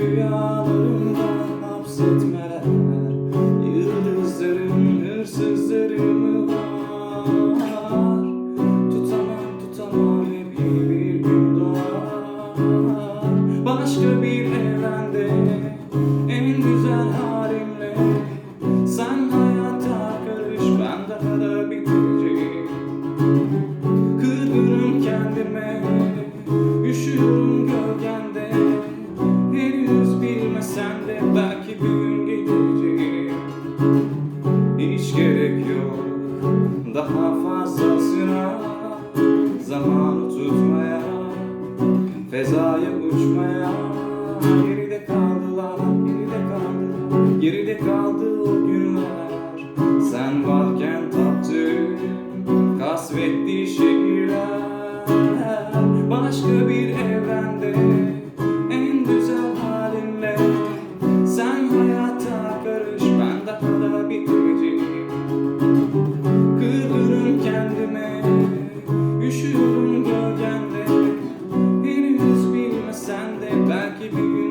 Rüyalarımdan hapsetmeler. Yıldızlarım hırsızlarım En güzel halimle. Sen hayata karış ben daha da biteceğim Kırgınım kendime Üşüyorum gölgende. Henüz bilmesen de belki bir gün gelecek Hiç gerek yok daha fazlasına Fezaya uçmaya Geride kaldılar, geride kaldı Geride kaldı o günler. Sen varken taptı Kasvetti şehirler. Başka bir evren belki bir gün